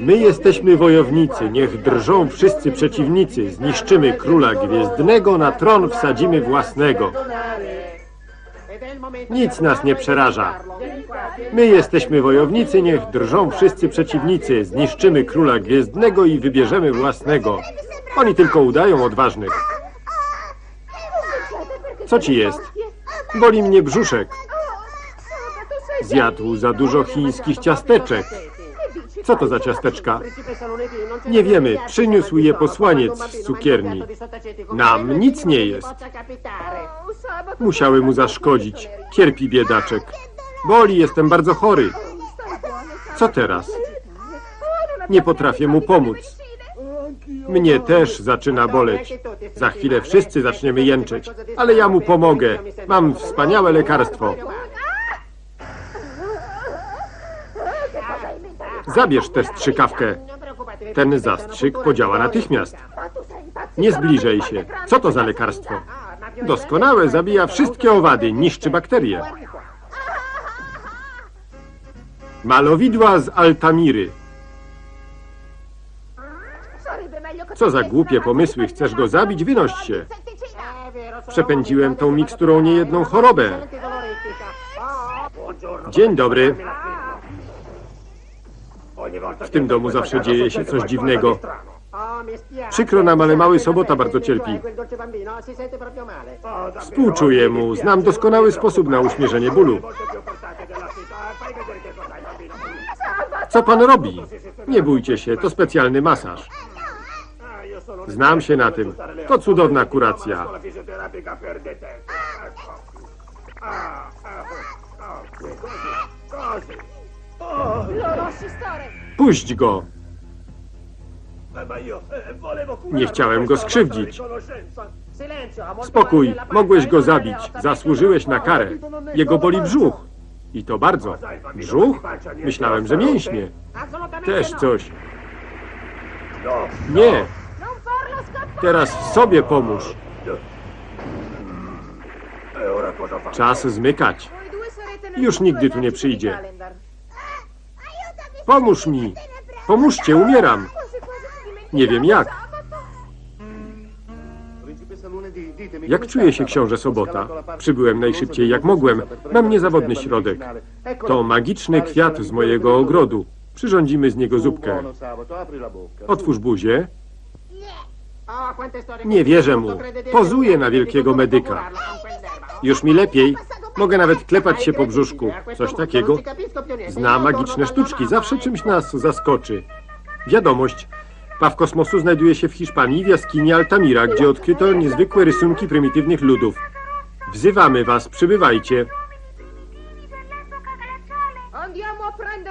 My jesteśmy wojownicy, niech drżą wszyscy przeciwnicy. Zniszczymy króla gwiezdnego, na tron wsadzimy własnego. Nic nas nie przeraża. My jesteśmy wojownicy, niech drżą wszyscy przeciwnicy. Zniszczymy króla gwiezdnego i wybierzemy własnego. Oni tylko udają odważnych. Co ci jest? Boli mnie brzuszek. Zjadł za dużo chińskich ciasteczek. Co to za ciasteczka? Nie wiemy, przyniósł je posłaniec z cukierni. Nam nic nie jest. Musiały mu zaszkodzić. Cierpi biedaczek. Boli, jestem bardzo chory. Co teraz? Nie potrafię mu pomóc. Mnie też zaczyna boleć. Za chwilę wszyscy zaczniemy jęczeć. Ale ja mu pomogę. Mam wspaniałe lekarstwo. Zabierz tę strzykawkę. Ten zastrzyk podziała natychmiast. Nie zbliżaj się. Co to za lekarstwo? Doskonałe, zabija wszystkie owady, niszczy bakterie. Malowidła z Altamiry. Co za głupie pomysły, chcesz go zabić? Wynoś się. Przepędziłem tą miksturą niejedną chorobę. Dzień dobry. W tym domu zawsze dzieje się coś dziwnego. Przykro nam, ale mały Sobota bardzo cierpi. Współczuję mu. Znam doskonały sposób na uśmierzenie bólu. Co pan robi? Nie bójcie się, to specjalny masaż. Znam się na tym. To cudowna kuracja. Puść go. Nie chciałem go skrzywdzić. Spokój, mogłeś go zabić. Zasłużyłeś na karę. Jego boli brzuch. I to bardzo. Brzuch? Myślałem, że mięśnie. Też coś. Nie. Teraz sobie pomóż. Czas zmykać. Już nigdy tu nie przyjdzie. Pomóż mi. Pomóżcie, umieram. Nie wiem jak. Jak czuje się książę Sobota? Przybyłem najszybciej jak mogłem. Mam niezawodny środek. To magiczny kwiat z mojego ogrodu. Przyrządzimy z niego zupkę. Otwórz buzię. Nie wierzę mu. Pozuje na wielkiego medyka. Już mi lepiej. Mogę nawet klepać się po brzuszku. Coś takiego. Zna magiczne sztuczki. Zawsze czymś nas zaskoczy. Wiadomość. Paw kosmosu znajduje się w Hiszpanii w jaskini Altamira, gdzie odkryto niezwykłe rysunki prymitywnych ludów. Wzywamy was, przybywajcie.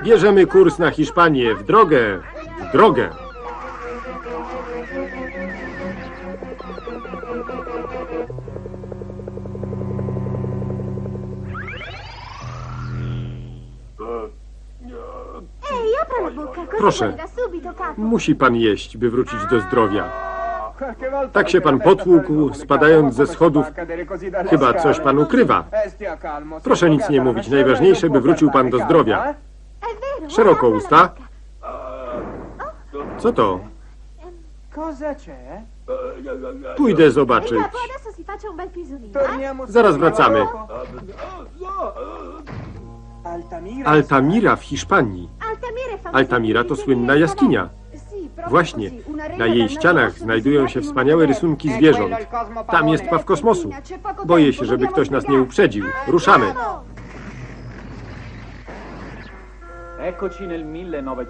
Bierzemy kurs na Hiszpanię. W drogę! W drogę! Proszę. Musi pan jeść, by wrócić do zdrowia. Tak się pan potłukł, spadając ze schodów. Chyba coś pan ukrywa. Proszę nic nie mówić. Najważniejsze, by wrócił pan do zdrowia. Szeroko usta. Co to? Pójdę zobaczyć. Zaraz wracamy. Altamira. W Hiszpanii. Altamira, to słynna jaskinia. Właśnie. Na jej ścianach znajdują się wspaniałe rysunki zwierząt. Tam jest paw kosmosu. Boję się, żeby ktoś nas nie uprzedził. Ruszamy.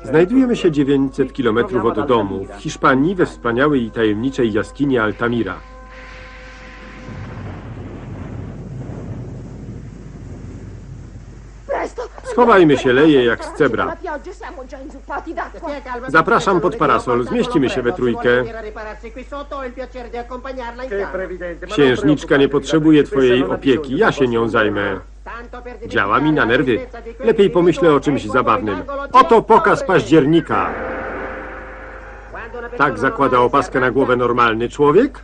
Znajdujemy się 900 kilometrów od domu, w Hiszpanii, we wspaniałej i tajemniczej jaskini Altamira. Schowajmy się, leje jak z cebra. Zapraszam pod parasol, zmieścimy się we trójkę. Księżniczka nie potrzebuje twojej opieki, ja się nią zajmę. Działa mi na nerwy. Lepiej pomyślę o czymś zabawnym. Oto pokaz października. Tak zakłada opaskę na głowę normalny człowiek?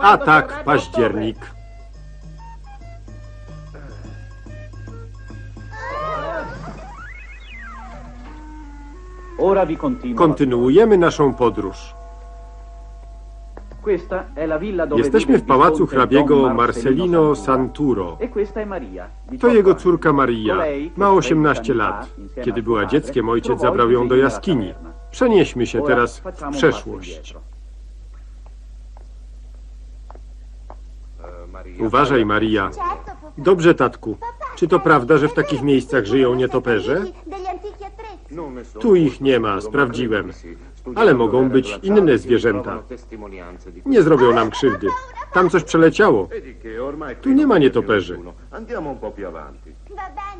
A tak październik. Kontynuujemy naszą podróż. Jesteśmy w pałacu hrabiego Marcelino Santuro. E. To 18 jego córka Maria. Ma che 18 trenta lat. Kiedy była dzieckiem, ojciec zabrał ją do jaskini. Przenieśmy się teraz w przeszłość. indietro. Uważaj, Maria. Dobrze, tatku. Czy to prawda, że w takich miejscach żyją nietoperze? Tu ich nie ma, sprawdziłem. Ale mogą być inne zwierzęta. Nie zrobią nam krzywdy. Tam coś przeleciało. Tu nie ma nietoperzy.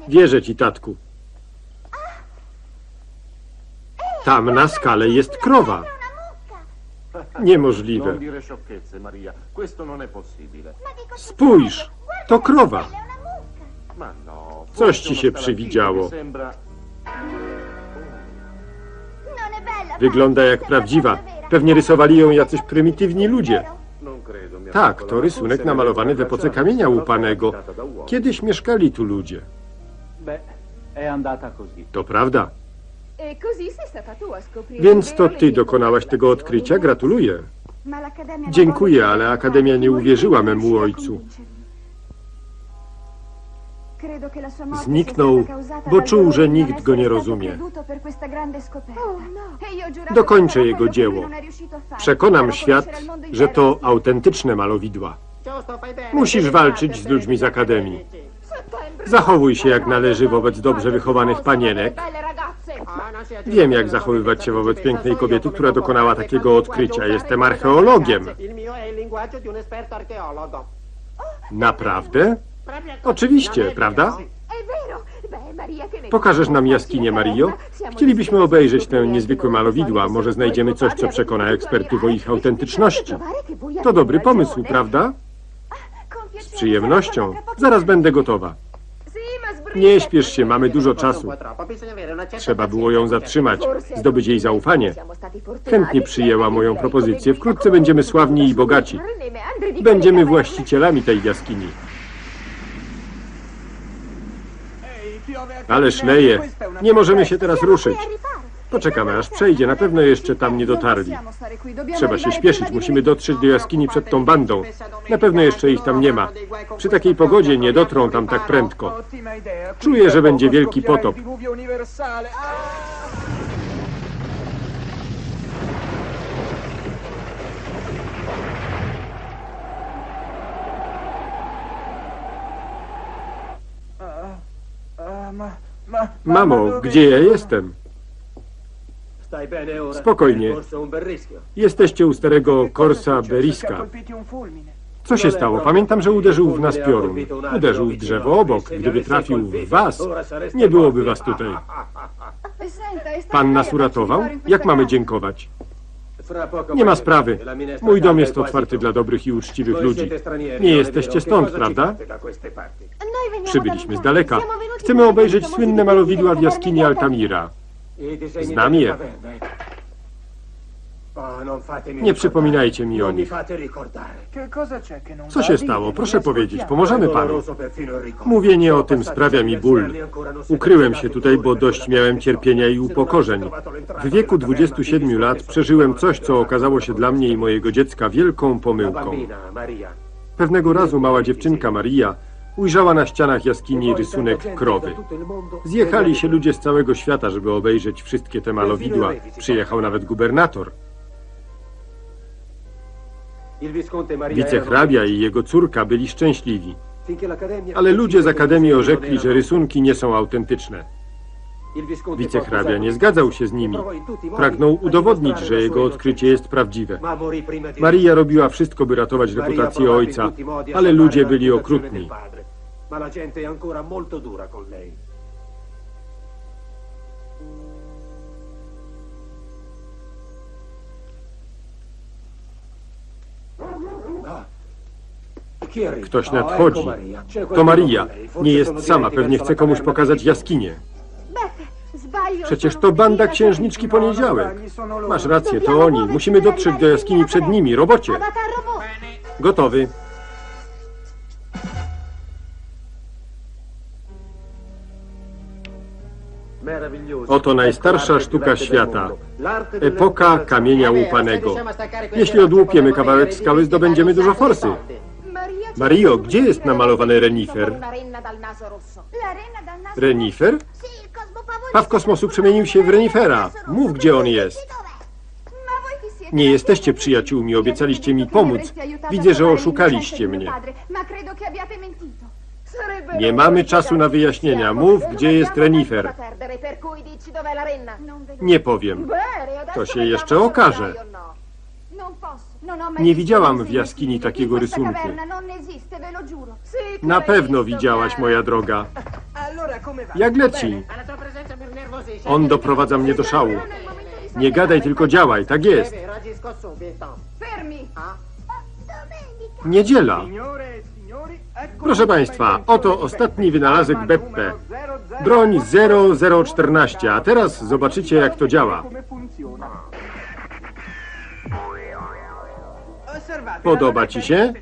Wierzę ci, tatku. Tam na skale jest krowa. Niemożliwe. Spójrz, to krowa. Coś ci się przywidziało. Wygląda jak prawdziwa. Pewnie rysowali ją jacyś prymitywni ludzie. Tak, to rysunek namalowany w epoce kamienia łupanego. Kiedyś mieszkali tu ludzie. To prawda. E Więc to vero ty dokonałaś tego odkrycia. Gratuluję. Dziękuję, ale Akademia nie uwierzyła memu ojcu. Zniknął, bo czuł, że nikt go nie rozumie. E Dokończę jego dzieło. Przekonam świat, że to autentyczne malowidła. Musisz walczyć z ludźmi z Akademii. Zachowuj się jak należy wobec dobrze wychowanych panienek. Wiem, jak zachowywać się wobec pięknej kobiety, która dokonała takiego odkrycia. Jestem archeologiem. Naprawdę? Oczywiście, prawda? Pokażesz nam jaskinię, Mario? Chcielibyśmy obejrzeć te scoprire niezwykłe malowidła. Może znajdziemy coś, co przekona ekspertów o ich autentyczności. To dobry pomysł, prawda? Z przyjemnością. Zaraz będę gotowa. Nie śpiesz się, mamy dużo czasu. Trzeba było ją zatrzymać, zdobyć jej zaufanie. Chętnie przyjęła moją propozycję. Wkrótce będziemy sławni i bogaci. Będziemy właścicielami tej jaskini. Ale szleje. Nie możemy się teraz ruszyć. Poczekamy, aż przejdzie. Na pewno jeszcze tam nie dotarli. Trzeba się śpieszyć. Musimy dotrzeć do jaskini przed tą bandą. Na pewno jeszcze ich tam nie ma. Przy takiej pogodzie nie dotrą tam tak prędko. Czuję, że będzie wielki potop. Ma, ma, Mamo, gdzie ja jestem? Spokojnie. Jesteście u starego Corsa ha Beriska. Co się stało? Pamiętam, że uderzył w nas piorun. Uderzył w drzewo obok. Gdyby trafił w was, nie byłoby was tutaj. Pan nas uratował? Jak mamy dziękować? Nie ma sprawy. Mój dom jest otwarty dla dobrych i uczciwych ludzi. Nie jesteście stąd, prawda? Przybyliśmy z daleka. Chcemy obejrzeć słynne malowidła w jaskini Altamira. Znam je. Nie przypominajcie mi o nich. Non Co się stało? Proszę powiedzieć, pomożemy panu. Mówienie o tym sprawia mi ból. Ukryłem się tutaj, bo dość miałem cierpienia i upokorzeń. W wieku 27 lat przeżyłem coś, co okazało się dla mnie i mojego dziecka wielką pomyłką. Pewnego razu mała dziewczynka Maria ujrzała na ścianach jaskini rysunek krowy. Zjechali się ludzie z całego świata, żeby obejrzeć wszystkie te malowidła. Przyjechał nawet gubernator. Wicehrabia i jego córka byli szczęśliwi. Ale ludzie z Akademii orzekli, że rysunki nie są autentyczne. Wicehrabia nie zgadzał się z nimi. Pragnął udowodnić, że jego odkrycie jest prawdziwe. Maria robiła wszystko, by ratować reputację ojca, ale ludzie byli okrutni. Ma la gente è ancora molto dura con lei. Ktoś nadchodzi. To Maria. Nie jest sama, pewnie chce komuś pokazać jaskinię. Przecież to banda księżniczki Poniedziałek. Masz rację, to oni. Musimy dotrzeć do jaskini przed nimi. Robocie. Gotowy. Oto najstarsza sztuka świata. Epoka kamienia łupanego. Jeśli odłupiemy kawałek skały, zdobędziemy dużo forsy. Mario, gdzie jest namalowany renifer? Renifer? Paw kosmosu przemienił się w renifera. Mów, gdzie on jest. Nie jesteście przyjaciółmi, obiecaliście mi pomóc. Widzę, że oszukaliście mnie. Nie mamy czasu na wyjaśnienia. Mów, gdzie jest renifer. Nie powiem. To się jeszcze okaże. Nie widziałam w jaskini takiego rysunku. Na pewno widziałaś, moja droga. Jak leci? On doprowadza mnie do szału. Nie gadaj, tylko działaj. Tak jest. Fermi! Niedziela. Signore e Proszę Państwa, oto ostatni wynalazek Beppe. Broń 0014, a teraz zobaczycie jak to działa. Podoba Ci się?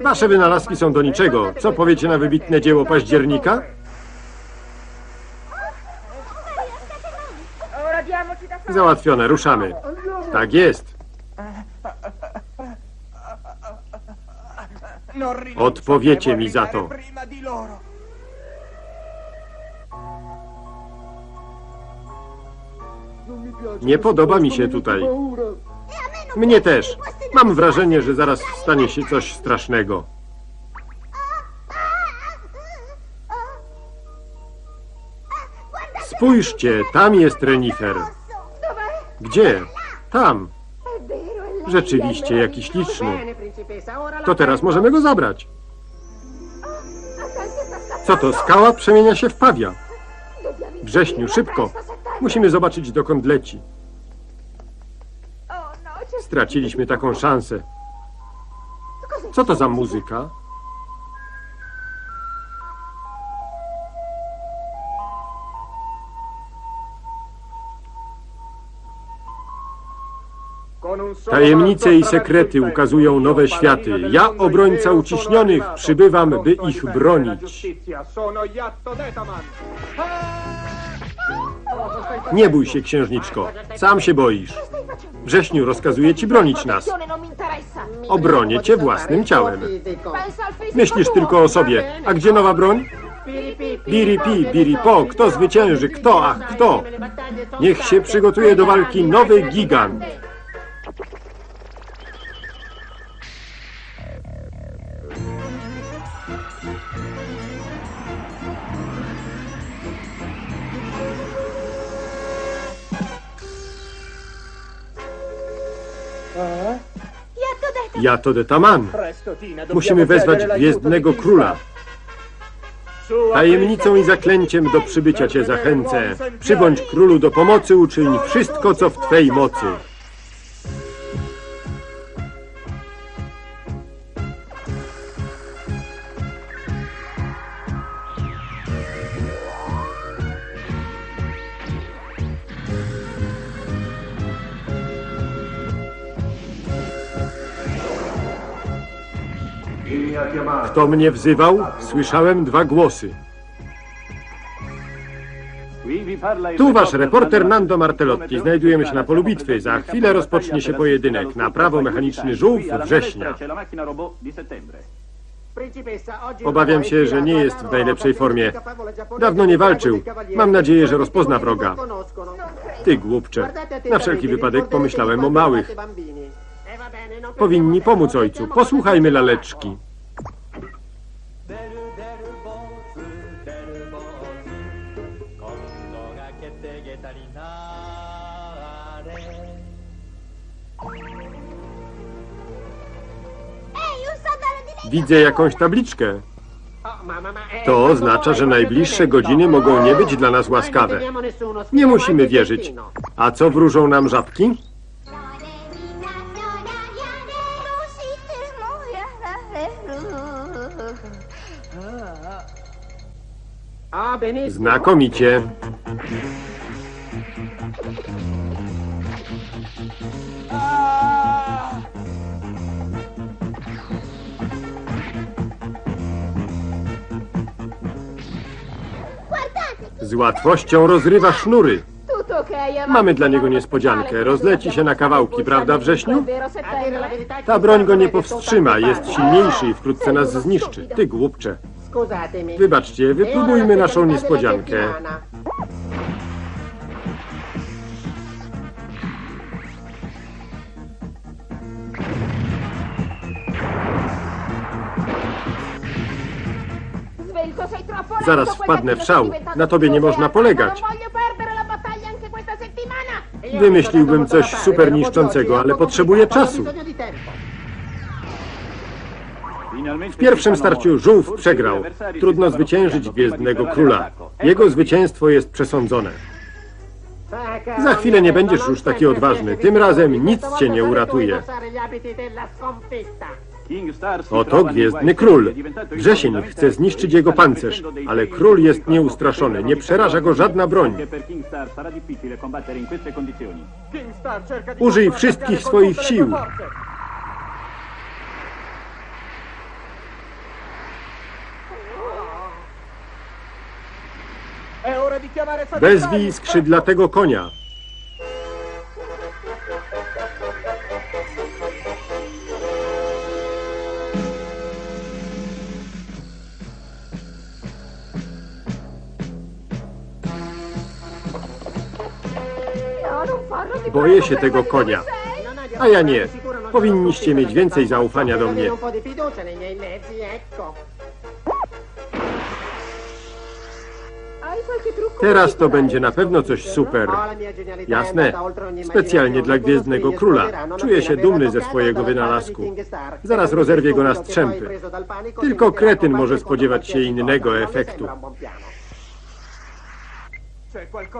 Wasze wynalazki są do niczego. Co powiecie na wybitne dzieło października? Załatwione, ruszamy. Tak jest. Odpowiecie mi za to. Nie podoba mi się tutaj. Mnie też. Mam wrażenie, że zaraz stanie się coś strasznego. Spójrzcie, tam jest renifer. Gdzie? Tam. Rzeczywiście, jaki śliczny. To teraz możemy go zabrać. Co to, skała przemienia się w pawia. Wrześniu, szybko. Musimy zobaczyć, dokąd leci. Straciliśmy taką szansę. Co to za muzyka? Tajemnice i sekrety ukazują nowe światy. Ja, obrońca uciśnionych, przybywam, by ich bronić. Nie bój się, księżniczko. Sam się boisz. Wrześniu rozkazuje ci bronić nas. Obronię cię własnym ciałem. Myślisz tylko o sobie. A gdzie nowa broń? Biri pi, biri po. Kto zwycięży? Kto? Ach, kto? Niech się przygotuje do walki nowy gigant. Ja to detaman. Musimy wezwać Gwiezdnego. Króla. Tajemnicą i zaklęciem do przybycia cię zachęcę. Przybądź królu do pomocy, uczyń wszystko, co w twej mocy. Kto mnie wzywał? Słyszałem dwa głosy. Tu wasz reporter Nando Martellotti. Znajdujemy się na polu bitwy. Za chwilę rozpocznie się pojedynek. Na prawo mechaniczny żółw września. Obawiam się, że nie jest w najlepszej formie. Dawno nie walczył. Mam nadzieję, że rozpozna wroga. Ty głupcze. Na wszelki wypadek pomyślałem o małych. Powinni pomóc ojcu. Posłuchajmy laleczki. Widzę jakąś tabliczkę. To oznacza, że najbliższe godziny mogą nie być dla nas łaskawe. Nie musimy wierzyć. A co wróżą nam żabki? Znakomicie. Z łatwością rozrywa sznury. Mamy dla niego niespodziankę. Rozleci się na kawałki, prawda, wrześniu? Ta broń go nie powstrzyma, jest silniejszy i wkrótce nas zniszczy. Ty głupcze. Wybaczcie, wypróbujmy naszą niespodziankę. Zaraz wpadnę w szał. Na tobie nie można polegać. Wymyśliłbym coś super niszczącego, ale potrzebuję czasu. W pierwszym starciu żółw przegrał. Trudno zwyciężyć Gwiezdnego Króla. Jego zwycięstwo jest przesądzone. Za chwilę nie będziesz już taki odważny. Tym razem nic cię nie uratuje. Oto Gwiezdny Król. Wrzesień chce zniszczyć jego pancerz, ale król jest nieustraszony. Nie przeraża go żadna broń. Użyj wszystkich swoich sił. Wezwij skrzydlatego konia. Boję się tego konia. A ja nie. Powinniście mieć więcej zaufania do mnie. Teraz to będzie na pewno coś super. Jasne. Specjalnie dla Gwiezdnego Króla. Czuję się dumny ze swojego wynalazku. Zaraz rozerwię go na strzępy. Tylko kretyn może spodziewać się innego efektu.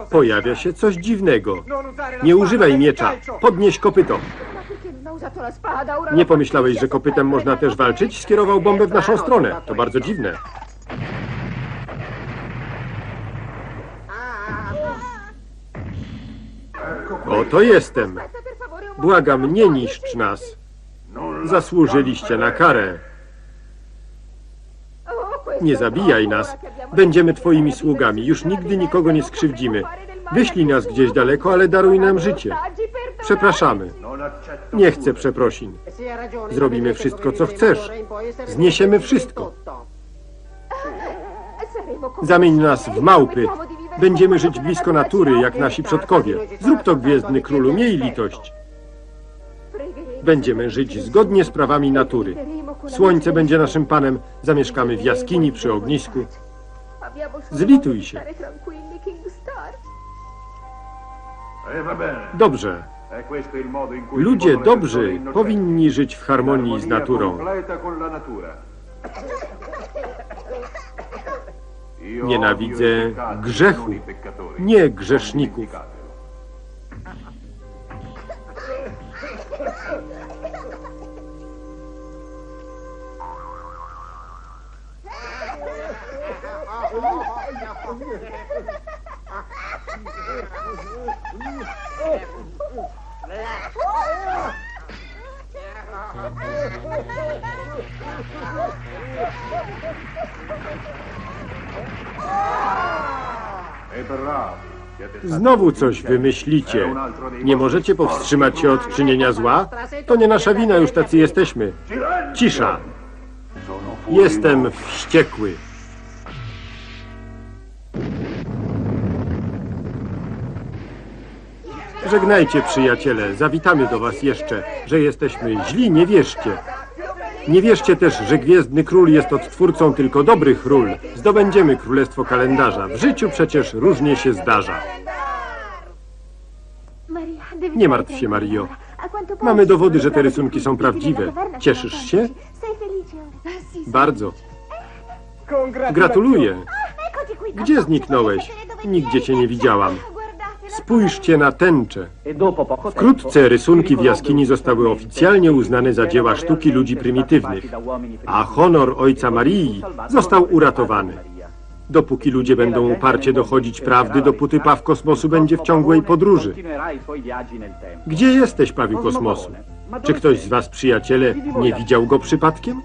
Pojawia się coś dziwnego. Usare la Nie spada używaj miecza. Podnieś kopyto. Nie pomyślałeś, że kopytem można też walczyć? Skierował bombę w naszą stronę. To bardzo dziwne. Oto jestem. Błagam, nie niszcz nas. Zasłużyliście na karę. Nie zabijaj nas. Będziemy twoimi sługami. Już nigdy nikogo nie skrzywdzimy. Wyślij nas gdzieś daleko, ale daruj nam życie. Przepraszamy. Nie chcę przeprosin. Zrobimy wszystko, co chcesz. Zniesiemy wszystko. Zamień nas w małpy. Będziemy żyć blisko natury, jak nasi przodkowie. Zrób to, Gwiezdny Królu, miej litość. Będziemy żyć zgodnie z prawami natury. Słońce będzie naszym panem, zamieszkamy w jaskini przy ognisku. Zlituj się. Dobrze. Ludzie dobrzy powinni żyć w harmonii z naturą. Nienawidzę grzechu, nie grzeszników. Znowu coś wymyślicie. Nie możecie powstrzymać się od czynienia zła? To nie nasza wina, już tacy jesteśmy. Cisza. Jestem wściekły. Żegnajcie, przyjaciele. Zawitamy do was jeszcze. Że jesteśmy źli, nie wierzcie. Nie wierzcie też, że Gwiezdny Król jest odtwórcą tylko dobrych ról. Zdobędziemy Królestwo Kalendarza. W życiu przecież różnie się zdarza. Nie martw się, Mario. Mamy dowody, że te rysunki są prawdziwe. Cieszysz się? Bardzo. Gratuluję. Gdzie zniknąłeś? Nigdzie cię nie widziałam. Spójrzcie na tęczę. Wkrótce rysunki w jaskini zostały oficjalnie uznane za dzieła sztuki ludzi prymitywnych, a honor ojca Marii został uratowany. Dopóki ludzie będą uparcie dochodzić prawdy, dopóty paw kosmosu będzie w ciągłej podróży. Gdzie jesteś, pawiu kosmosu? Czy ktoś z was, przyjaciele, nie widział go przypadkiem?